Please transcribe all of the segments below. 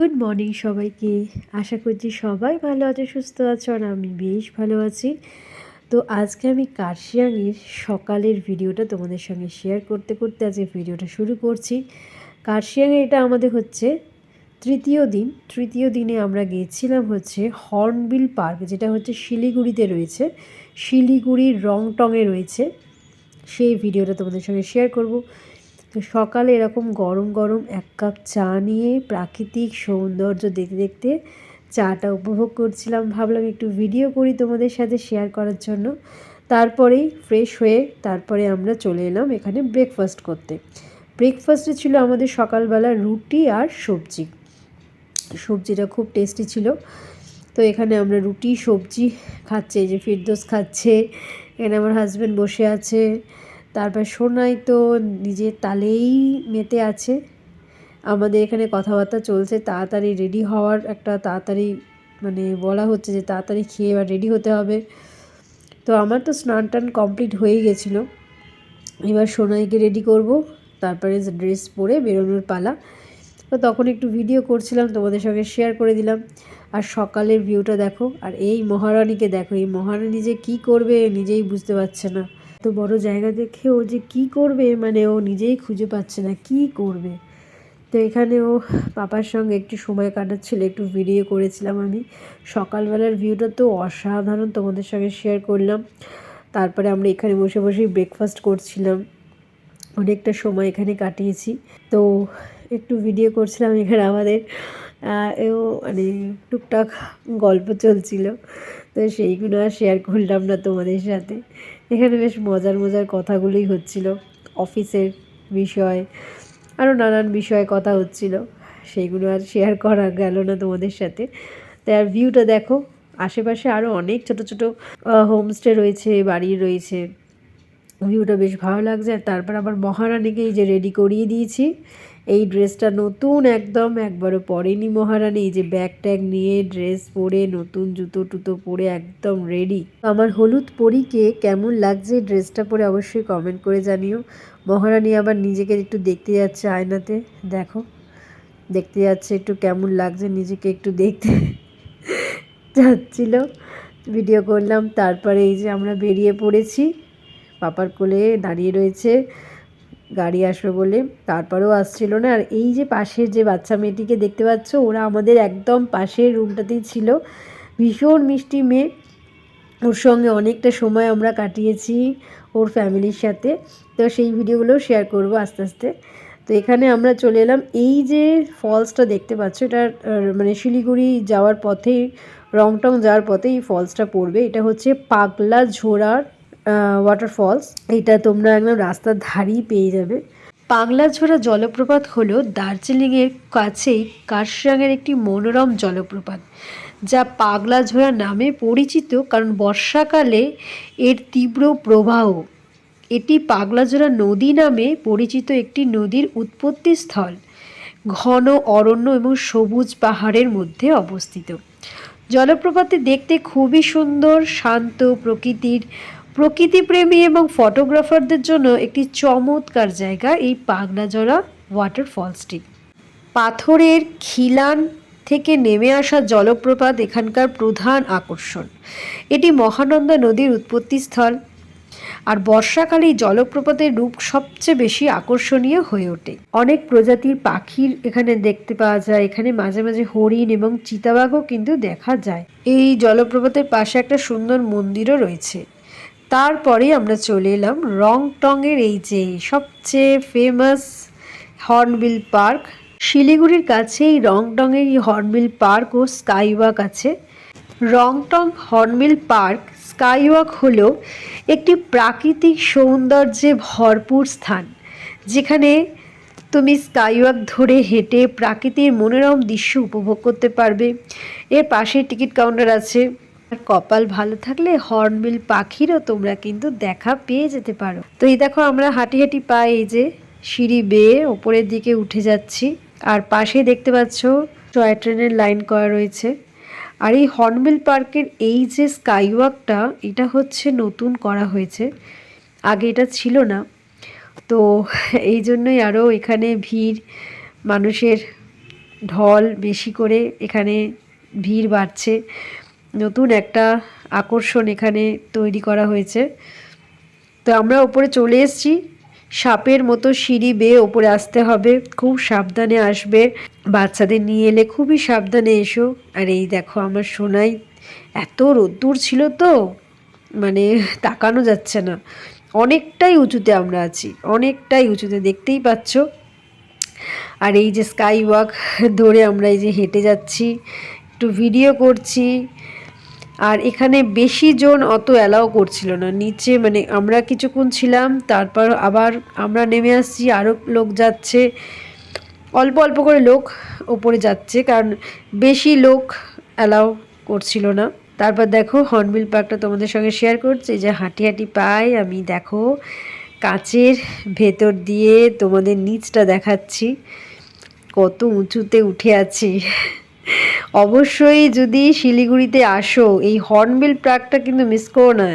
Good morning সবাইকে। আশা করছি সবাই ভালো আছে, সুস্থ আছো, আর আমি বেশ ভালো আছি। তো আজকে আমি কার্শিয়াংয়ের সকালের ভিডিওটা তোমাদের সঙ্গে শেয়ার করতে করতে আজকে ভিডিওটা শুরু করছি। কার্শিয়াংয়ে এটা আমাদের হচ্ছে তৃতীয় দিন। তৃতীয় দিনে আমরা গিয়েছিলাম হচ্ছে হর্নবিল পার্ক, যেটা হচ্ছে শিলিগুড়িতে রয়েছে। শিলিগুড়ির রংটংয়ে রয়েছে। সেই ভিডিওটা তোমাদের সঙ্গে শেয়ার করব। তো সকালে এরকম গরম গরম এক কাপ চা নিয়ে প্রাকৃতিক সৌন্দর্য দেখতে দেখতে চাটা উপভোগ করছিলাম। ভাবলাম একটু ভিডিও করি তোমাদের সাথে শেয়ার করার জন্য। তারপরেই ফ্রেশ হয়ে তারপরে আমরা চলে এলাম এখানে ব্রেকফাস্ট করতে। ব্রেকফাস্টে ছিল আমাদের সকালবেলা রুটি আর সবজি। সবজিটা খুব টেস্টি ছিল। তো এখানে আমরা রুটি, সবজি খাচ্ছে যে ফিরদোস খাচ্ছে, এখানে আমার হাজব্যান্ড বসে আছে। তারপর সোনাই তো নিজের তালেই মেতে আছে। আমাদের এখানে কথাবার্তা চলছে, তাড়াতাড়ি রেডি হওয়ার একটা তাড়াতাড়ি মানে বলা হচ্ছে যে তাড়াতাড়ি খেয়ে এবার রেডি হতে হবে। তো আমার তো স্নান টান কমপ্লিট হয়ে গেছিল। এবার সোনাইকে রেডি করব, তারপরে ড্রেস পরে বেরোনোর পালা। তো তখন একটু ভিডিও করছিলাম, তোমাদের সঙ্গে শেয়ার করে দিলাম। আর সকালের ভিউটা দেখো, আর এই মহারানীকে দেখো, এই মহারানী যে কী করবে নিজেই বুঝতে পারছে না। এত বড় জায়গা দেখে ও যে কি করবে? মানে ও নিজেই খুঁজে পাচ্ছে না, কি করবে? তো এখানে ও পাপার সঙ্গে একটু সময় কাটাচ্ছিল, একটু ভিডিও করেছিলাম আমি। সকালবেলার ভিউটা তো অসাধারণ তোমাদের সঙ্গে শেয়ার করলাম। তারপরে আমরা এখানে বসে বসেই ব্রেকফাস্ট করছিলাম। অনেকটা সময় এখানে কাটিয়েছি। তো একটু ভিডিও করছিলাম এখানে আমাদের। এও মানে টুকটাক গল্প চলছিল। তো সেইগুলো আর শেয়ার করলাম না তোমাদের সাথে। এখানে বেশ মজার মজার কথাগুলোই হচ্ছিল, অফিসের বিষয় আরও নানান বিষয়ে কথা হচ্ছিল সেইগুলো আর শেয়ার করা গেল না তোমাদের সাথে। তাই আর ভিউটা দেখো, আশেপাশে আরও অনেক ছোট ছোট হোমস্টে রয়েছে, বাড়ি রয়েছে। ভিউটা বেশ ভালো লাগছে, আর তারপর আবার মহারানীকে এই যে রেডি করিয়ে দিয়েছি। এই ড্রেসটা নতুন একদম, একবারও পরেনি মহারানী। এই যে ব্যাগ ট্যাগ নিয়ে ড্রেস পরে, নতুন জুতো টুতো পরে একদম রেডি আমার হলুদ পরীকে কেমন লাগছে ড্রেসটা পরে অবশ্যই কমেন্ট করে জানিও। মহারানী আবার নিজেকে একটু দেখতে যাচ্ছে আয়নাতে। দেখো, দেখতে যাচ্ছে একটু কেমন লাগছে নিজেকে একটু দেখতে। যাচ্ছিল ভিডিও করলাম। তারপরে এই যে আমরা বেরিয়ে পড়েছি। পাপার কোলে দাঁড়িয়ে রয়েছে। গাড়ি আসবে বলে। তারপরেও আসছিল না। আর এই যে পাশের যে বাচ্চা মেয়েটিকে দেখতে পাচ্ছ, ওরা আমাদের একদম পাশের রুমটাতেই ছিল। ভীষণ মিষ্টি মেয়ে। ওর সঙ্গে অনেকটা সময় আমরা কাটিয়েছি ওর ফ্যামিলির সাথে। তো সেই ভিডিওগুলো শেয়ার করব আস্তে আস্তে। তো এখানে আমরা চলে এলাম। এই যে ফলসটা দেখতে পাচ্ছ, এটা মানে শিলিগুড়ি যাওয়ার পথে, রংটং যাওয়ার পথে এই ফলসটা পড়বে। এটা হচ্ছে পাগলা ঝোড়ার ওয়াটারফলস এটা তোমরা একদম রাস্তার ধারেই পেয়ে যাবে। পাগলাঝোড়া জলপ্রপাত হলো দার্জিলিংয়ের কাছেই কার্শিয়াংয়ের একটি মনোরম জলপ্রপাত, যা পাগলাঝোড়া নামে পরিচিত কারণ বর্ষাকালে এর তীব্র প্রবাহ। এটি পাগলাঝোড়া নদী নামে পরিচিত একটি নদীর উৎপত্তি স্থল, ঘন অরণ্য এবং সবুজ পাহাড়ের মধ্যে অবস্থিত। জলপ্রপাতটি দেখতে খুবই সুন্দর, শান্ত প্রকৃতির প্রকৃতিপ্রেমী এবং ফটোগ্রাফারদের জন্য একটি চমৎকার জায়গা এই পাগলাজলা ওয়াটারফলসটি পাথরের খিলান থেকে নেমে আসা জলপ্রপাত এখানকার প্রধান আকর্ষণ। এটি মহানন্দা নদীর উৎপত্তিস্থল আর বর্ষাকালে এই জলপ্রপাতের রূপ সবচেয়ে বেশি আকর্ষণীয় হয়ে ওঠে। অনেক প্রজাতির পাখির এখানে দেখতে পাওয়া যায়। এখানে মাঝে মাঝে হরিণ এবং চিতাবাঘও কিন্তু দেখা যায়। এই জলপ্রপাতের পাশে একটা সুন্দর মন্দিরও রয়েছে। তারপরে আমরা চলে এলাম রং টংয়ের এই যে সবচেয়ে ফেমাস হর্নবিল পার্ক শিলিগুড়ির কাছে এই রংটংয়ের এই হর্নবিল পার্ক ও স্কাইওয়াক আছে। রংটং হর্নবিল পার্ক স্কাইওয়াক হলো একটি প্রাকৃতিক সৌন্দর্যে ভরপুর স্থান, যেখানে তুমি স্কাইওয়াক ধরে হেঁটে প্রাকৃতির মনোরম দৃশ্য উপভোগ করতে পারবে। এর পাশে টিকিট কাউন্টার আছে। কপাল ভালো থাকলে হর্নবিল পাখিরও তোমরা কিন্তু দেখা পেয়ে যেতে পারো। তো এই দেখো আমরা হাঁটি হাঁটি পাই এই যে সিঁড়ি বেয়ে ওপরের দিকে উঠে যাচ্ছি। আর পাশে দেখতে পাচ্ছ টয় ট্রেনের লাইন করা রয়েছে। আর এই হর্নবিল পার্কের এই যে স্কাইওয়াকটা, এটা হচ্ছে নতুন করা হয়েছে। আগে এটা ছিল না। তো এই জন্যই আরও এখানে ভিড়, মানুষের ঢল বেশি করে এখানে ভিড় বাড়ছে। নতুন একটা আকর্ষণ এখানে তৈরি করা হয়েছে। তো আমরা ওপরে চলে এসেছি। সাপের মতো সিঁড়ি বেয়ে ওপরে আসতে হবে। খুব সাবধানে আসবে। বাচ্চাদের নিয়ে এলে খুবই সাবধানে এসো। আর এই দেখো আমার সোনাই। এত রোদ্দুর ছিল তো। মানে তাকানো যাচ্ছে না। অনেকটাই উঁচুতে আমরা আছি। অনেকটাই উঁচুতে দেখতেই পাচ্ছ। আর এই যে স্কাই ওয়াক ধরে আমরা এই যে হেঁটে যাচ্ছি। একটু ভিডিও করছি। আর এখানে বেশি জন অত অ্যালাও করছিল না। নিচে মানে আমরা কিছুক্ষণ ছিলাম, তারপর আবার আমরা নেমে আসছি আরও লোক যাচ্ছে। অল্প অল্প করে লোক ওপরে যাচ্ছে, কারণ বেশি লোক অ্যালাও করছিল না। তারপর দেখো হর্নবিল পার্কটা তোমাদের সঙ্গে শেয়ার করছি, যে হাঁটি হাঁটি পাই, আমি দেখো কাচের ভেতর দিয়ে তোমাদের নিচটা দেখাচ্ছি। কত উঁচুতে উঠে আছি। অবশ্যই যদি শিলিগুড়িতে আসো, এই হর্নবিল পার্কটা কিন্তু মিস করো না।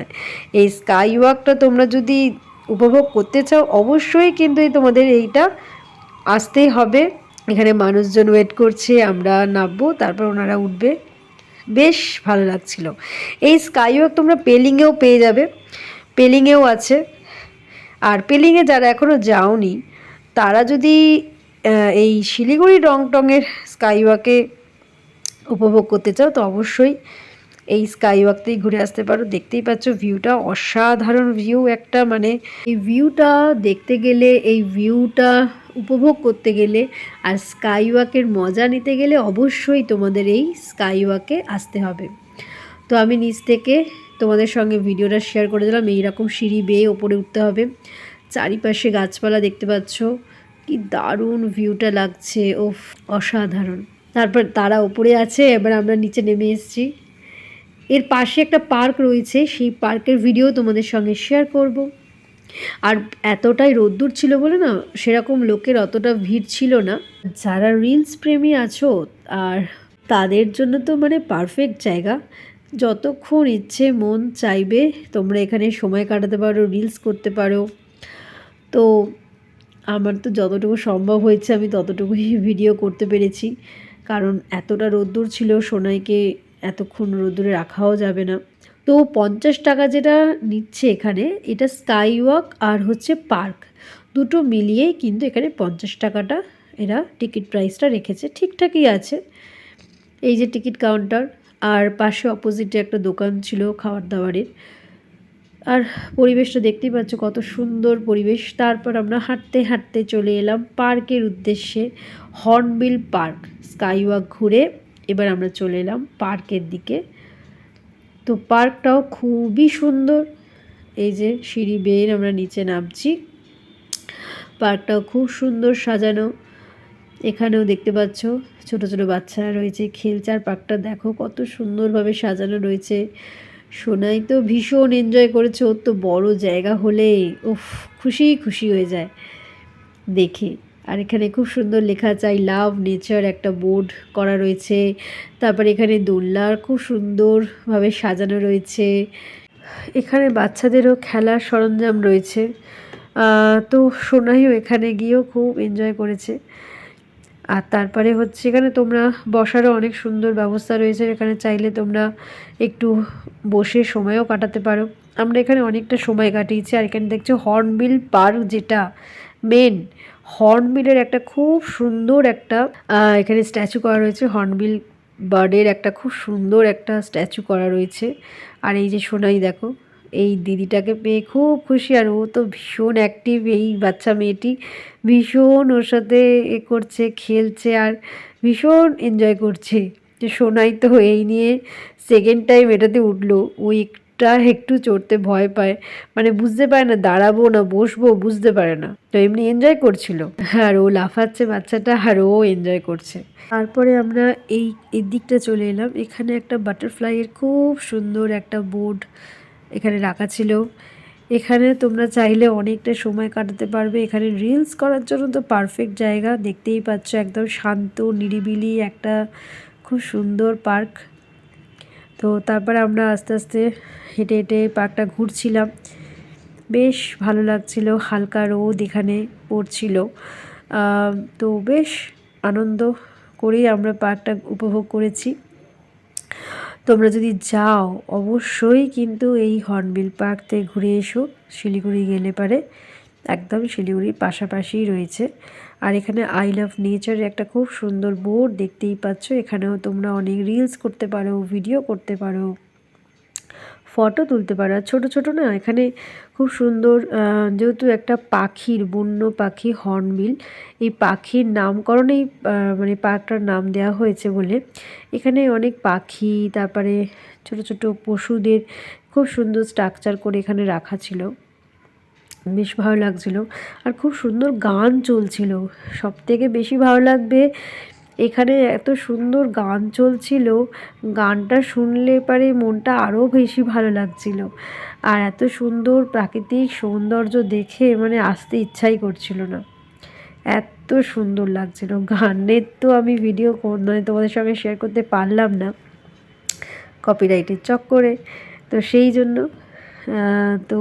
এই স্কাই ওয়াকটা তোমরা যদি উপভোগ করতে চাও, অবশ্যই কিন্তু তোমাদের এইটা আসতেই হবে। এখানে মানুষজন ওয়েট করছে, আমরা নামবো, তারপর ওনারা উঠবে। বেশ ভালো লাগছিল। এই স্কাই ওয়াক তোমরা পেলিংয়েও পেয়ে যাবে। পেলিংয়েও আছে। আর পেলিংয়ে যারা এখনও যাওনি, তারা যদি এই শিলিগুড়ি রং টংয়ের স্কাই ওয়াকে উপভোগ করতে চাও, তো অবশ্যই এই স্কাই ওয়াকতেই ঘুরে আসতে পারো। দেখতেই পাচ্ছ ভিউটা অসাধারণ ভিউ একটা মানে এই ভিউটা দেখতে গেলে, এই ভিউটা উপভোগ করতে গেলে আর স্কাই ওয়াকের মজা নিতে গেলে অবশ্যই তোমাদের এই স্কাই ওয়াকে আসতে হবে। তো আমি নিচ থেকে তোমাদের সঙ্গে ভিডিওটা শেয়ার করে দিলাম, এইরকম সিঁড়ি বেয়ে ওপরে উঠতে হবে। চারিপাশে গাছপালা দেখতে পাচ্ছ, কি দারুণ ভিউটা লাগছে ও অসাধারণ। তারপর তারা ওপরে আছে, এবার আমরা নিচে নেমে এসেছি। এর পাশে একটা পার্ক রয়েছে, সেই পার্কের ভিডিও তোমাদের সঙ্গে শেয়ার করব। আর এতটাই রোদ্দুর ছিল বলে না, সেরকম লোকের অতটা ভিড় ছিল না। যারা রিলস প্রেমী আছো, আর তাদের জন্য তো মানে পারফেক্ট জায়গা। যতক্ষণ ইচ্ছে মন চাইবে, তোমরা এখানে সময় কাটাতে পারো রিলস করতে পারো। তো আমার তো যতটুকু সম্ভব হয়েছে, আমি ততটুকুই ভিডিও করতে পেরেছি। কারণ এতটা রোদ্দুর ছিল সোনাইকে এতক্ষণ রোদ্দুরে রাখাও যাবে না। তো পঞ্চাশ টাকা যেটা নিচ্ছে এখানে, এটা স্কাই ওয়াক আর হচ্ছে পার্ক দুটো মিলিয়েই কিন্তু এখানে পঞ্চাশ টাকাটা এরা টিকিট প্রাইসটা রেখেছে। ঠিকঠাকই আছে। এই যে টিকিট কাউন্টার আর পাশে অপোজিটে একটা দোকান ছিল খাবার দাবারের আর পরিবেশটা দেখতেই পাচ্ছ কত সুন্দর পরিবেশ। তারপর আমরা হাঁটতে হাঁটতে চলে এলাম পার্কের উদ্দেশ্যে হর্নবিল পার্ক স্কাই ওয়াক ঘুরে এবার আমরা চলে এলাম পার্কের দিকে। তো পার্কটাও খুবই সুন্দর। এই যে সিঁড়ি বেয়ে আমরা নিচে নামছি। পার্কটাও খুব সুন্দর সাজানো। এখানেও দেখতে পাচ্ছ ছোট ছোট বাচ্চারা রয়েছে খেলছে। আর পার্কটা দেখো কত সুন্দরভাবে সাজানো রয়েছে। সোনাই তো ভীষণ এনজয় করেছে, ওর তো বড় জায়গা হলে উফ, খুশি খুশি হয়ে যায়। দেখে। আর এখানে খুব সুন্দর লেখা আই লাভ নেচার একটা বোর্ড করা রয়েছে। তারপর এখানে দোলনার খুব সুন্দরভাবে সাজানো রয়েছে। এখানে বাচ্চাদেরও খেলার সরঞ্জাম রয়েছে। তো সোনাইও এখানে গিয়েও খুব এনজয় করেছে। আর তারপরে হচ্ছে এখানে তোমরা বসারও অনেক সুন্দর ব্যবস্থা রয়েছে, এখানে চাইলে তোমরা একটু বসে সময়ও কাটাতে পারো। আমরা এখানে অনেকটা সময় কাটিয়েছি, আর এখানে দেখছ হর্নবিল পার্ক যেটা মেন হর্নবিলের একটা খুব সুন্দর একটা এখানে স্ট্যাচু করা রয়েছে, হর্নবিল বার্ডের একটা খুব সুন্দর একটা স্ট্যাচু করা রয়েছে। আর এই যে সোনাই দেখো এই দিদিটাকে পেয়ে খুব খুশি আর ও তো ভীষণ অ্যাক্টিভ এই বাচ্চা মেয়েটি। ভীষণ ওর সাথে এ করছে, খেলছে আর ভীষণ এনজয় করছে। যে সোনাই তো এই নিয়ে সেকেন্ড টাইম এটাতে উঠল। ওই টা একটু চড়তে ভয় পায়। মানে বুঝতে পারে না, দাঁড়াবো না, বসবো, বুঝতে পারে না। তো এমনি এনজয় করছিল। আর ও লাফাচ্ছে বাচ্চাটা আর ও এনজয় করছে। তারপরে আমরা এই এই দিকটা চলে এলাম। এখানে একটা বাটারফ্লাইয়ের খুব সুন্দর একটা বোর্ড এখানে রাখা ছিল। এখানে তোমরা চাইলে অনেকটা সময় কাটাতে পারবে। এখানে রিলস করার জন্য তো পারফেক্ট জায়গা। দেখতেই পাচ্ছ একদম শান্ত, নিরিবিলি একটা খুব সুন্দর পার্ক তো তারপরে আমরা আস্তে আস্তে হেঁটে হেঁটে পার্কটা ঘুরছিলাম। বেশ ভালো লাগছিল। হালকা রোদ এখানে পড়ছিল। তো বেশ আনন্দ করেই আমরা পার্কটা উপভোগ করেছি। তোমরা যদি যাও, অবশ্যই কিন্তু এই হর্নবিল পার্কতে ঘুরে এসো। শিলিগুড়ি গেলে পারে, একদম শিলিগুড়ির পাশাপাশি রয়েছে। আর এখানে আই লাভ নেচারের একটা খুব সুন্দর বোর্ড দেখতেই পাচ্ছ। এখানেও তোমরা অনেক রিলস করতে পারো ভিডিও করতে পারো। ফটো তুলতে পারো। আর ছোটো ছোটো না, এখানে খুব সুন্দর যেহেতু একটা পাখির, বন্য পাখি হর্নবিল, এই পাখির নামকরণেই মানে পার্কটার নাম দেওয়া হয়েছে বলে। এখানে অনেক পাখি, তারপরে ছোট ছোট পশুদের খুব সুন্দর স্ট্রাকচার করে এখানে রাখা ছিল। বেশ ভালো লাগছিল। আর খুব সুন্দর গান চলছিল। সব থেকে বেশি ভালো লাগবে এখানে এত সুন্দর গান চলছিল। গানটা শুনলে পারে মনটা আরও বেশি ভালো লাগছিল। আর এত সুন্দর প্রাকৃতিক সৌন্দর্য দেখে মানে আসতে ইচ্ছাই করছিল না। এত সুন্দর লাগছিল। গানের তো আমি ভিডিও মানে তোমাদের সঙ্গে শেয়ার করতে পারলাম না। কপিরাইটের চক্করে। তো সেই জন্য তো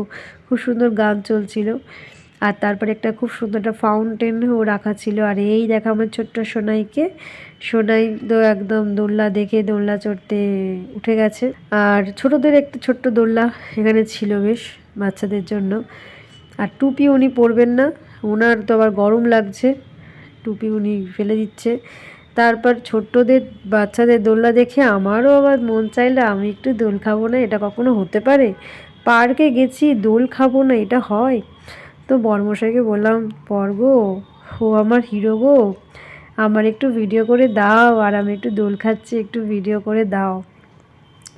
খুব সুন্দর গান চলছিল। আর তারপরে একটা খুব সুন্দর একটা ফাউন্টেনও রাখা ছিল। আর এই দেখা আমার ছোট্ট সোনাইকে। সোনাই তো একদম দোল্লা দেখে দোল্লা চড়তে উঠে গেছে। আর ছোটদের একটা ছোট্ট দোল্লা এখানে ছিল বেশ বাচ্চাদের জন্য। আর টুপি উনি পরবেন না। ওনার তো আবার গরম লাগছে। টুপি উনি ফেলে দিচ্ছে। তারপর ছোট্টদের, বাচ্চাদের দোলনা দেখে আমারও আবার মন চাইলে, আমি একটু দোল খাব না, এটা কখনো হতে পারে? পার্কে গেছি, দোল খাব না, এটা হয়। তো বর্মশাইকে বললাম, পর গো, ও আমার হিরো গো, আমার একটু ভিডিও করে দাও, আর আমি একটু দোল খাচ্ছি, একটু ভিডিও করে দাও।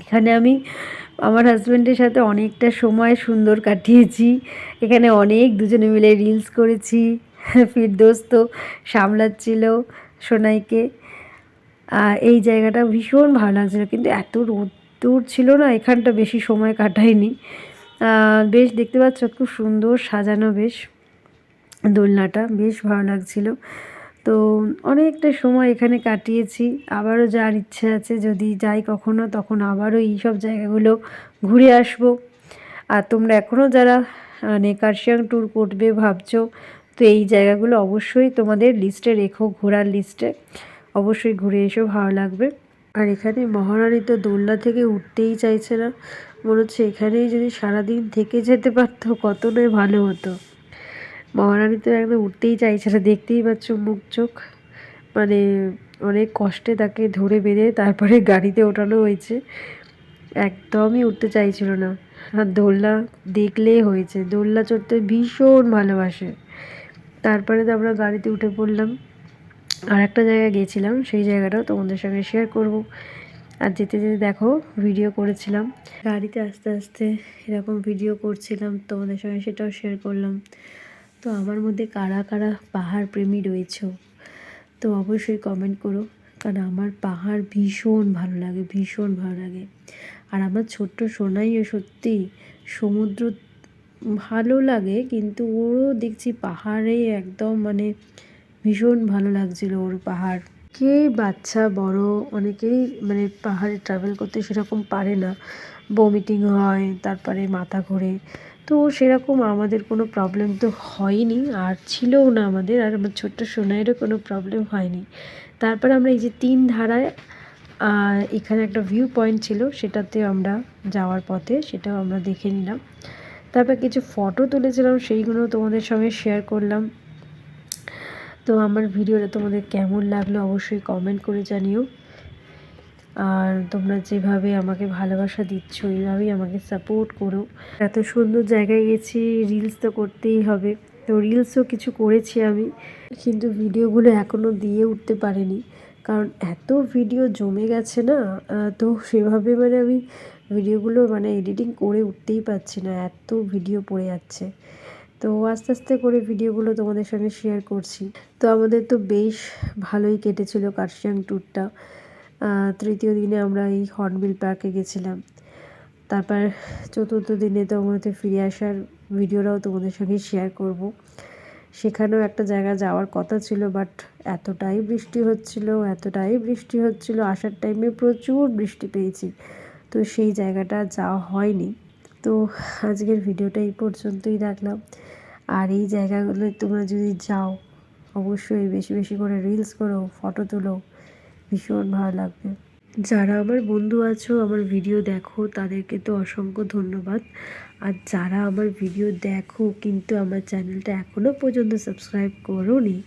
এখানে আমি আমার হাজব্যান্ডের সাথে অনেকটা সময় সুন্দর কাটিয়েছি। এখানে অনেক দুজনে মিলে রিলস করেছি ফিরদোস্ত সামলাচ্ছিল সোনাইকে। এই জায়গাটা ভীষণ ভালো লাগছিল, কিন্তু এত রোদ্দুর ছিল না, এখানটা বেশি সময় কাটায়নি। বেশ দেখতে পাচ্ছ, খুব সুন্দর সাজানো বেশ দোলনাটা, বেশ ভালো লাগছিল। তো অনেকটা সময় এখানে কাটিয়েছি, আবারও যার ইচ্ছে আছে যদি যাই কখনো, তখন আবারও এই সব জায়গাগুলো ঘুরে আসব। আর তোমরা এখনও যারা মানে কার্শিয়াং ট্যুর করবে ভাবছ, তো এই জায়গাগুলো অবশ্যই তোমাদের লিস্টে রেখো, ঘোরার লিস্টে অবশ্যই ঘুরে এসো, ভালো লাগবে। আর এখানে মহারানী তো দোলনা থেকে উঠতেই চাইছে না। মনে হচ্ছে এখানেই যদি সারাদিন থেকে যেতে পারতো, কত নয় ভালো হতো। মহারানী তো একদম উঠতেই চাইছে না, দেখতেই পাচ্ছ মুখ চোখ। মানে অনেক কষ্টে তাকে ধরে বেঁধে তারপরে গাড়িতে ওঠানো হয়েছে। একদমই উঠতে চাইছিল না। আর দোলনা দেখলেই হয়েছে, দোলনা চড়তে ভীষণ ভালোবাসে। তারপরে তো আমরা গাড়িতে উঠে পড়লাম। আর একটা জায়গায় গেছিলাম, সেই জায়গাটাও তোমাদের সঙ্গে শেয়ার করব। আর যেতে যেতে দেখো ভিডিও করেছিলাম। গাড়িতে আস্তে আস্তে এরকম ভিডিও করছিলাম, তোমাদের সঙ্গে সেটাও শেয়ার করলাম। তো আমার মধ্যে কারা কারা পাহাড় প্রেমী রয়েছ, তো অবশ্যই কমেন্ট করো। কারণ আমার পাহাড় ভীষণ ভালো লাগে, ভীষণ ভালো লাগে। আর আমার ছোট্ট সোনাইও সত্যি সমুদ্র ভালো লাগে, কিন্তু ওরও দেখছি পাহাড়ে একদম মানে ভীষণ ভালো লাগছিল ওর পাহাড়। কে বাচ্চা, বড় অনেকেই মানে পাহাড়ে ট্রাভেল করতে সেরকম পারে না। বমিটিং হয়, তারপরে মাথা ঘোরে। তো সেরকম আমাদের কোনো প্রবলেম তো হয়নি, আর ছিলও না আমাদের, আর আমার ছোট্ট সোনাইয়েরও কোনো প্রবলেম হয়নি। তারপর আমরা এই যে তিন ধারায় এখানে একটা ভিউ পয়েন্ট ছিল সেটাতে আমরা যাওয়ার পথে, সেটাও আমরা দেখে নিলাম। তারপর কিছু ফটো তুলেছিলাম, সেইগুলো তোমাদের সঙ্গে শেয়ার করলাম। তো আমার ভিডিওটা তোমাদের কেমন লাগল অবশ্যই কমেন্ট করে জানিও। আর তোমরা যেভাবে আমাকে ভালোবাসা দিচ্ছ, এইভাবেই আমাকে সাপোর্ট করো। এত সুন্দর জায়গায় গেছি রিলস তো করতেই হবে। তো রিলসও কিছু করেছি আমি, কিন্তু ভিডিওগুলো এখনও দিয়ে উঠতে পারিনি। কারণ এত ভিডিও জমে গেছে না তো সেভাবে মানে আমি ভিডিওগুলো মানে এডিটিং করে উঠতেই পারছি না, এত ভিডিও পড়ে যাচ্ছে। তো আস্তে আস্তে করে ভিডিওগুলো তোমাদের সঙ্গে শেয়ার করছি। তো আমাদের তো বেশ ভালোই কেটেছিল কার্শিয়াং ট্যুরটা তৃতীয় দিনে আমরা এই হর্নবিল পার্কে গেছিলাম। তারপর চতুর্থ দিনে তো আমাদের ফিরে আসার ভিডিওটাও তোমাদের সঙ্গে শেয়ার করব। সেখানেও একটা জায়গা যাওয়ার কথা ছিল বাট এতটাই বৃষ্টি হচ্ছিল, এতটাই বৃষ্টি হচ্ছিল, আসার টাইমে প্রচুর বৃষ্টি পেয়েছি। তো সেই জায়গাটা যাওয়া হয়নি। তো আজকের ভিডিওটা এই পর্যন্তই রাখলাম। আর এই জায়গাগুলোয় তোমরা যদি যাও, অবশ্যই বেশি বেশি করে রিলস করো ফটো তুলো। ভীষণ ভালো লাগবে। যারা আমার বন্ধু আছো, আমার ভিডিও দেখো, তাদেরকে তো অসংখ্য ধন্যবাদ। আর যারা আমার ভিডিও দেখো, কিন্তু আমার চ্যানেলটা এখনও পর্যন্ত সাবস্ক্রাইব করোনি,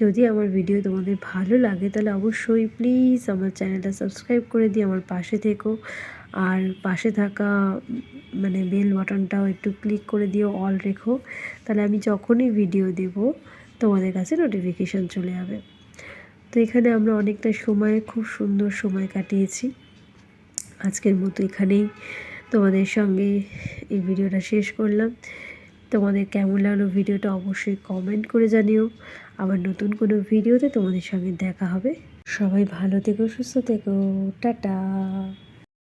যদি আমার ভিডিও তোমাদের ভালো লাগে, তাহলে অবশ্যই প্লিজ আমার চ্যানেলটা সাবস্ক্রাইব করে দিয়ে আমার পাশে থেকো। আর পাশে থাকা মানে বেল বাটনটাও একটু ক্লিক করে দিও অল রেখো। তাহলে আমি যখনই ভিডিও দেব, তোমাদের কাছে নোটিফিকেশান চলে যাবে। তো এখানে আমরা অনেকটা সময়, খুব সুন্দর সময় কাটিয়েছি। আজকের মতো এখানেই তোমাদের সঙ্গে এই ভিডিওটা শেষ করলাম। তোমাদের কেমন লাগল ভিডিওটা অবশ্যই কমেন্ট করে জানিও। আবার নতুন কোনো ভিডিওতে তোমাদের সঙ্গে দেখা হবে। সবাই ভালো থেকো, সুস্থ থেকো। টাটা!